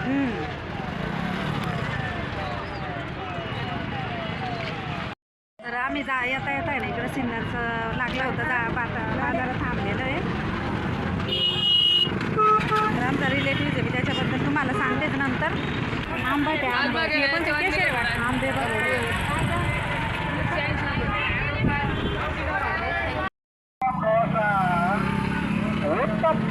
हम्म. तर आम्ही जा येता येता आहे ना इकडं सिन्नरचं लागलं होतं जा बाजारात थांबलेलं आहे तर आमचा रिलेटिव्ह आहे मी त्याच्याबद्दल तुम्हाला सांगतेच नंतर आंबट आहे आंबट पण वाटतं. आंबे बघा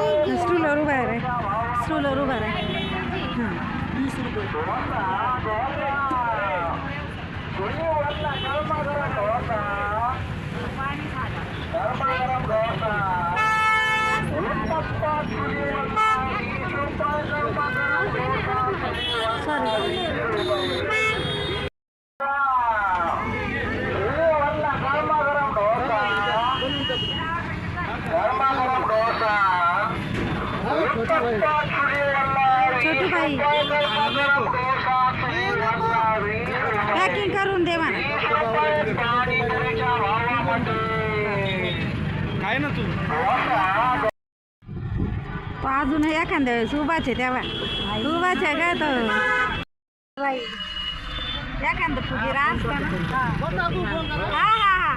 हाँ, स्टूल और बाहर है। स्टूल और बाहर है। गर्मा गरम डोसा गर्मा गरम डोसा छोटू रुपये पॅकिंग करून दे भावामध्ये काय ना तू? तो अजून एखाद्या वेळेस उभाच आहे तेव्हा. उभाच आहे का तो? एखादं फुगीरा असतं ना? हा.